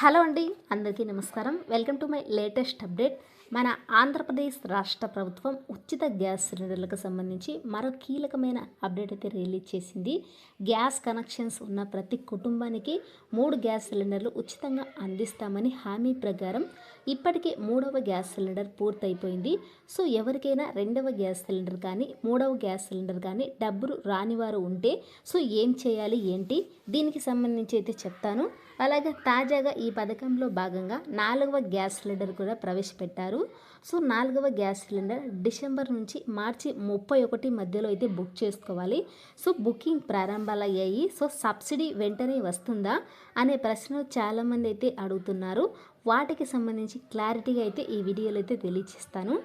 Hello అండి అందరికీ నమస్కారం. Welcome to my latest update. మన ఆంధ్రప్రదేశ్ రాష్ట్ర ప్రభుత్వం ఉచిత గ్యాస్ సిలిండర్లకు సంబంధించి మరో కీలకమైన అప్డేట్ అయితే రిలీజ్ చేసింది. గ్యాస్ కనెక్షన్స్ ఉన్న ప్రతి కుటుంబానికి మూడు గ్యాస్ సిలిండర్లు ఉచితంగా అందిస్తామని హామీ ప్రకారం ఇప్పటికే మూడవ గ్యాస్ సిలిండర్ పూర్తయిపోయింది. సో ఎవరికైనా రెండవ గ్యాస్ సిలిండర్ కానీ మూడవ గ్యాస్ సిలిండర్ కానీ డబ్బులు రానివారు ఉంటే సో ఏం చేయాలి ఏంటి? దీనికి సంబంధించి అయితే చెప్తాను. అలాగే తాజాగా ఈ పథకంలో భాగంగా నాలుగవ గ్యాస్ సిలిండర్ కూడా ప్రవేశపెట్టారు. సో నాలుగవ గ్యాస్ సిలిండర్ డిసెంబర్ నుంచి మార్చి ముప్పై ఒకటి మధ్యలో అయితే బుక్ చేసుకోవాలి. సో బుకింగ్ ప్రారంభాలు అయ్యాయి సో సబ్సిడీ వెంటనే వస్తుందా అనే ప్రశ్నలు చాలామంది అయితే అడుగుతున్నారు. వాటికి సంబంధించి క్లారిటీగా అయితే ఈ వీడియోలో అయితే తెలియచేస్తాను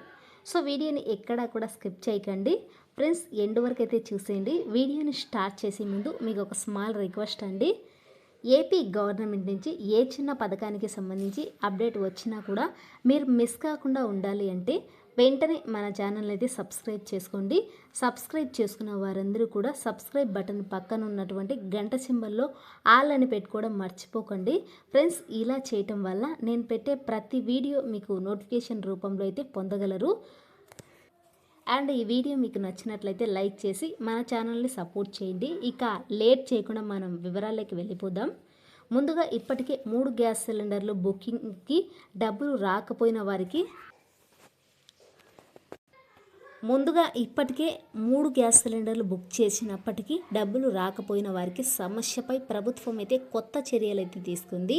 సో వీడియోని ఎక్కడా కూడా స్కిప్ చేయకండి. ఫ్రెండ్స్ ఎండ్ వరకు అయితే చూసేయండి. వీడియోని స్టార్ట్ చేసే ముందు మీకు ఒక స్మాల్ రిక్వెస్ట్ అండి. ఏపీ గవర్నమెంట్ నుంచి ఏ చిన్న పథకానికి సంబంధించి అప్డేట్ వచ్చినా కూడా మీరు మిస్ కాకుండా ఉండాలి అంటే వెంటనే మన ఛానల్ అయితే సబ్స్క్రైబ్ చేసుకోండి. సబ్స్క్రైబ్ చేసుకున్న వారందరూ కూడా సబ్స్క్రైబ్ బటన్ పక్కన ఉన్నటువంటి గంట సింబల్లో ఆల్ అని పెట్టుకోవడం మర్చిపోకండి. ఫ్రెండ్స్ ఇలా చేయటం వల్ల నేను పెట్టే ప్రతి వీడియో మీకు నోటిఫికేషన్ రూపంలో అయితే పొందగలరు. అండ్ ఈ వీడియో మీకు నచ్చినట్లయితే లైక్ చేసి మన ఛానల్ని సపోర్ట్ చేయండి. ఇక లేట్ చేయకుండా మనం వివరాలకి వెళ్ళిపోదాం. ముందుగా ఇప్పటికే మూడు గ్యాస్ సిలిండర్లు బుకింగ్కి డబ్బులు రాకపోయిన వారికి ముందుగా ఇప్పటికే మూడు గ్యాస్ సిలిండర్లు బుక్ చేసినప్పటికీ డబ్బులు రాకపోయిన వారికి సమస్యపై ప్రభుత్వం అయితే కొత్త చర్యలు అయితే తీసుకుంది.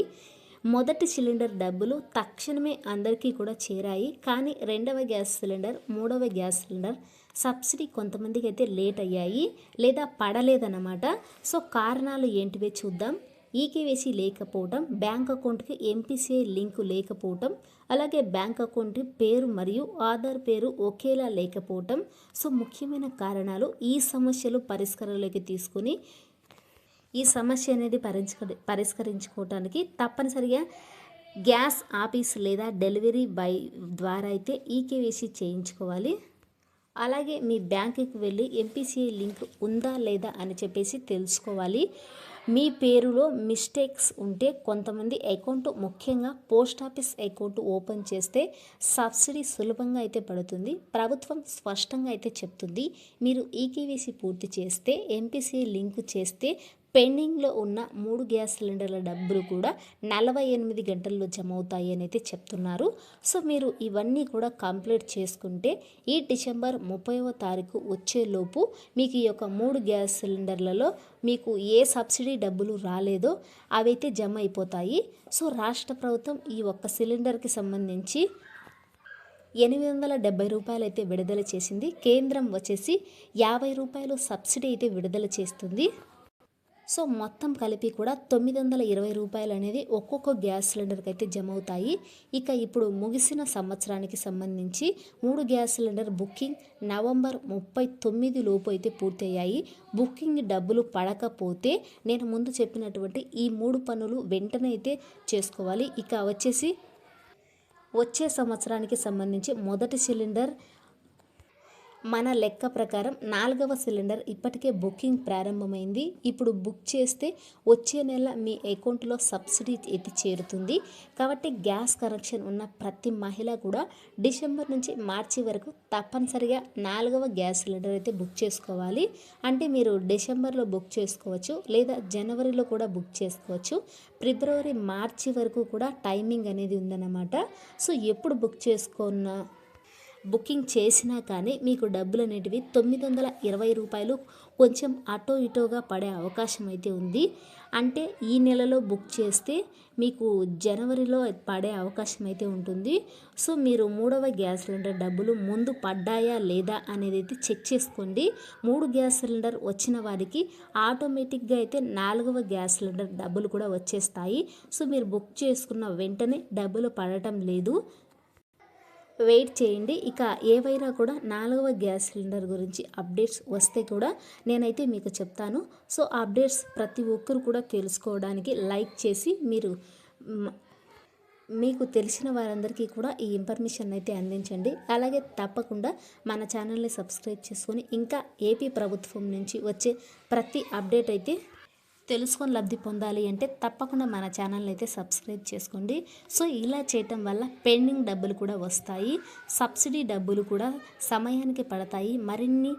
మొదటి సిలిండర్ డబ్బులు తక్షణమే అందరికీ కూడా చేరాయి. కానీ రెండవ గ్యాస్ సిలిండర్ మూడవ గ్యాస్ సిలిండర్ సబ్సిడీ కొంతమందికి అయితే లేట్ అయ్యాయి లేదా పడలేదన్నమాట. సో కారణాలు ఏంటివే చూద్దాం. ఈకేవైసీ లేకపోవటం బ్యాంక్ అకౌంట్కి ఎంపీసీఐ లింకు లేకపోవటం అలాగే బ్యాంక్ అకౌంట్ పేరు మరియు ఆధార్ పేరు ఒకేలా లేకపోవటం. సో ముఖ్యమైన కారణాలు ఈ సమస్యలు పరిష్కారంలోకి తీసుకుని ఈ సమస్య అనేది పరిష్కరి పరిష్కరించుకోవటానికి తప్పనిసరిగా గ్యాస్ ఆఫీస్ లేదా డెలివరీ బాయ్ ద్వారా అయితే ఈకేవీసీ చేయించుకోవాలి. అలాగే మీ బ్యాంకుకి వెళ్ళి ఎంపీసీఐ లింక్ ఉందా లేదా అని చెప్పేసి తెలుసుకోవాలి. మీ పేరులో మిస్టేక్స్ ఉంటే కొంతమంది అకౌంట్ ముఖ్యంగా పోస్ట్ ఆఫీస్ అకౌంట్ ఓపెన్ చేస్తే సబ్సిడీ సులభంగా అయితే పడుతుంది. ప్రభుత్వం స్పష్టంగా అయితే చెప్తుంది. మీరు ఈకేవీసీ పూర్తి చేస్తే ఎంపీసీ లింక్ చేస్తే పెండింగ్లో ఉన్న మూడు గ్యాస్ సిలిండర్ల డబ్బులు కూడా నలభై ఎనిమిది గంటల్లో జమ అవుతాయి అని అయితే చెప్తున్నారు. సో మీరు ఇవన్నీ కూడా కంప్లీట్ చేసుకుంటే ఈ డిసెంబర్ ముప్పైవ తారీఖు వచ్చేలోపు మీకు ఈ యొక్క మూడు గ్యాస్ సిలిండర్లలో మీకు ఏ సబ్సిడీ డబ్బులు రాలేదో అవైతే జమ అయిపోతాయి సో రాష్ట్ర ప్రభుత్వం ఈ ఒక్క సిలిండర్కి సంబంధించి ఎనిమిది వందల డెబ్బై రూపాయలు అయితే విడుదల చేసింది. కేంద్రం వచ్చేసి యాభై రూపాయలు సబ్సిడీ అయితే విడుదల చేస్తుంది. సో మొత్తం కలిపి కూడా తొమ్మిది వందల ఇరవై రూపాయలు అనేది ఒక్కొక్క గ్యాస్ సిలిండర్కి అయితే జమ అవుతాయి ఇక ఇప్పుడు ముగిసిన సంవత్సరానికి సంబంధించి మూడు గ్యాస్ సిలిండర్ బుకింగ్ నవంబర్ ముప్పై తొమ్మిది లోపు అయితే పూర్తయ్యాయి. బుకింగ్ డబ్బులు పడకపోతే నేను ముందు చెప్పినటువంటి ఈ మూడు పనులు వెంటనే అయితే చేసుకోవాలి. ఇక వచ్చేసి వచ్చే సంవత్సరానికి సంబంధించి మొదటి సిలిండర్ మన లెక్క ప్రకారం నాలుగవ సిలిండర్ ఇప్పటికే బుకింగ్ ప్రారంభమైంది. ఇప్పుడు బుక్ చేస్తే వచ్చే నెల మీ అకౌంట్లో సబ్సిడీ ఎత్తి చేరుతుంది. కాబట్టి గ్యాస్ కనెక్షన్ ఉన్న ప్రతి మహిళ కూడా డిసెంబర్ నుంచి మార్చి వరకు తప్పనిసరిగా నాలుగవ గ్యాస్ సిలిండర్ అయితే బుక్ చేసుకోవాలి. అంటే మీరు డిసెంబర్లో బుక్ చేసుకోవచ్చు లేదా జనవరిలో కూడా బుక్ చేసుకోవచ్చు. ఫిబ్రవరి మార్చి వరకు కూడా టైమింగ్ అనేది ఉందన్నమాట. సో ఎప్పుడు బుక్ చేసుకున్న బుకింగ్ చేసినా కానీ మీకు డబ్బులు అనేటివి తొమ్మిది వందల ఇరవై రూపాయలు కొంచెం అటో ఇటోగా పడే అవకాశం అయితే ఉంది. అంటే ఈ నెలలో బుక్ చేస్తే మీకు జనవరిలో పడే అవకాశం అయితే ఉంటుంది. సో మీరు మూడవ గ్యాస్ సిలిండర్ డబ్బులు ముందు పడ్డాయా లేదా అనేది అయితే చెక్ చేసుకోండి. మూడు గ్యాస్ సిలిండర్ వచ్చిన వారికి ఆటోమేటిక్గా అయితే నాలుగవ గ్యాస్ సిలిండర్ డబ్బులు కూడా వచ్చేస్తాయి. సో మీరు బుక్ చేసుకున్న వెంటనే డబ్బులు పడటం లేదు. వెయిట్ చేయండి. ఇక ఏవైనా కూడా నాలుగవ గ్యాస్ సిలిండర్ గురించి అప్డేట్స్ వస్తే కూడా నేనైతే మీకు చెప్తాను. సో అప్డేట్స్ ప్రతి ఒక్కరు కూడా తెలుసుకోవడానికి లైక్ చేసి మీరు మీకు తెలిసిన వారందరికీ కూడా ఈ ఇన్ఫర్మేషన్ అయితే అందించండి. అలాగే తప్పకుండా మన ఛానల్ని సబ్స్క్రైబ్ చేసుకొని ఇంకా ఏపీ ప్రభుత్వం నుంచి వచ్చే ప్రతి అప్డేట్ అయితే తెలుసుకొని లబ్ధి పొందాలి అంటే తప్పకుండా మన ఛానల్ అయితే సబ్స్క్రైబ్ చేసుకోండి. సో ఇలా చేయటం వల్ల పెండింగ్ డబ్బులు కూడా వస్తాయి. సబ్సిడీ డబ్బులు కూడా సమయానికి పడతాయి. మరిన్ని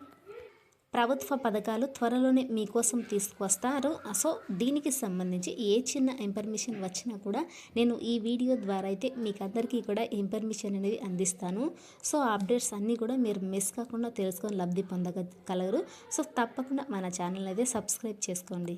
ప్రభుత్వ పథకాలు త్వరలోనే మీకోసం తీసుకొస్తారు సో దీనికి సంబంధించి ఏ చిన్న ఇన్ఫర్మేషన్ వచ్చినా కూడా నేను ఈ వీడియో ద్వారా అయితే మీకు అందరికీ కూడా ఇన్ఫర్మేషన్ అనేది అందిస్తాను. సో అప్డేట్స్ అన్నీ కూడా మీరు మిస్ కాకుండా తెలుసుకొని లబ్ధి పొందగలరు సో తప్పకుండా మన ఛానల్ అయితే సబ్స్క్రైబ్ చేసుకోండి.